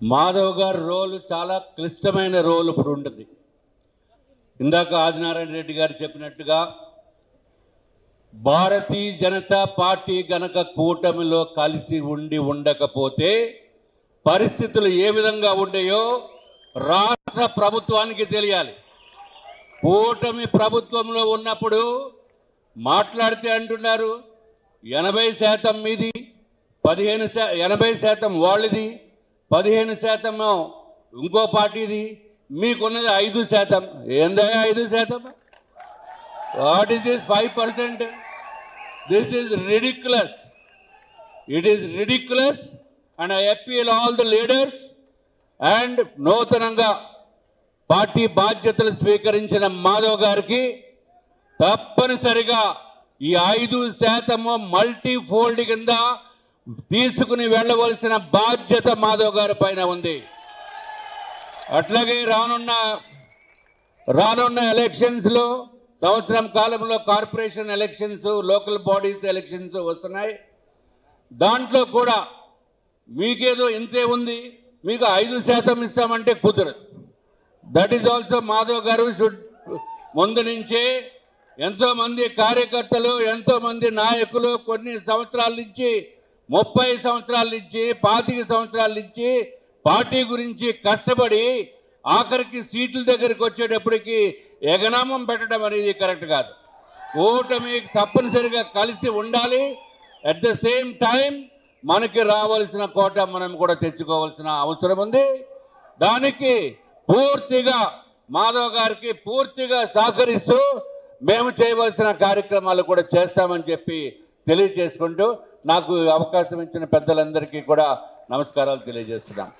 మాధవ్ గారి రోలు చాలా క్లిష్టమైన రోల్ ఇప్పుడు ఉంటుంది. ఇందాక ఆదినారాయణ రెడ్డి గారు చెప్పినట్టుగా భారతీయ జనతా పార్టీ గనక కూటమిలో కలిసి ఉండి ఉండకపోతే పరిస్థితులు ఏ విధంగా ఉండేయో రాష్ట్ర ప్రభుత్వానికి తెలియాలి. కూటమి ప్రభుత్వంలో ఉన్నప్పుడు మాట్లాడితే అంటున్నారు ఎనభై శాతం మీది పదిహేను శా ఎనభై శాతం వాళ్ళది పదిహేను శాతము ఇంకో పార్టీది మీకున్నది ఐదు శాతం. ఏందా ఐదు శాతం? What is this five percent? This is ridiculous. It is ridiculous and I appeal all the leaders and నూతనంగా పార్టీ బాధ్యతలు స్వీకరించిన మాధవ్ గారికి తప్పనిసరిగా ఈ ఐదు శాతము మల్టీ ఫోల్డ్ కింద తీసుకుని వెళ్ళవలసిన బాధ్యత మాధవ్ గారి పైన ఉంది. అట్లాగే రానున్న రానున్న ఎలక్షన్స్లో సంవత్సరం కాలంలో corporation elections local bodies elections వస్తున్నాయి. దాంట్లో కూడా మీకేదో ఇంతే ఉంది మీకు ఐదు శాతం ఇస్తామంటే కుదరదు. దట్ ఈజ్ ఆల్సో మాధవ్ గారు షుడ్ ముందు నుంచే ఎంతోమంది కార్యకర్తలు ఎంతోమంది నాయకులు కొన్ని సంవత్సరాల నుంచి ముప్పై సంవత్సరాల నుంచి పాతిక సంవత్సరాల నుంచి పార్టీ గురించి కష్టపడి ఆఖరికి సీట్ల దగ్గరికి వచ్చేటప్పటికి ఎగనామం పెట్టడం అనేది కరెక్ట్ కాదు. ఓటమి తప్పనిసరిగా కలిసి ఉండాలి. అట్ ద సేమ్ టైం మనకి రావాల్సిన కోట మనం కూడా తెచ్చుకోవాల్సిన అవసరం ఉంది. దానికి పూర్తిగా మాధవ్ గారికి పూర్తిగా సహకరిస్తూ మేము చేయవలసిన కార్యక్రమాలు కూడా చేస్తామని చెప్పి తెలియజేసుకుంటూ నాకు అవకాశం ఇచ్చిన పెద్దలందరికీ కూడా నమస్కారాలు తెలియజేస్తున్నాం.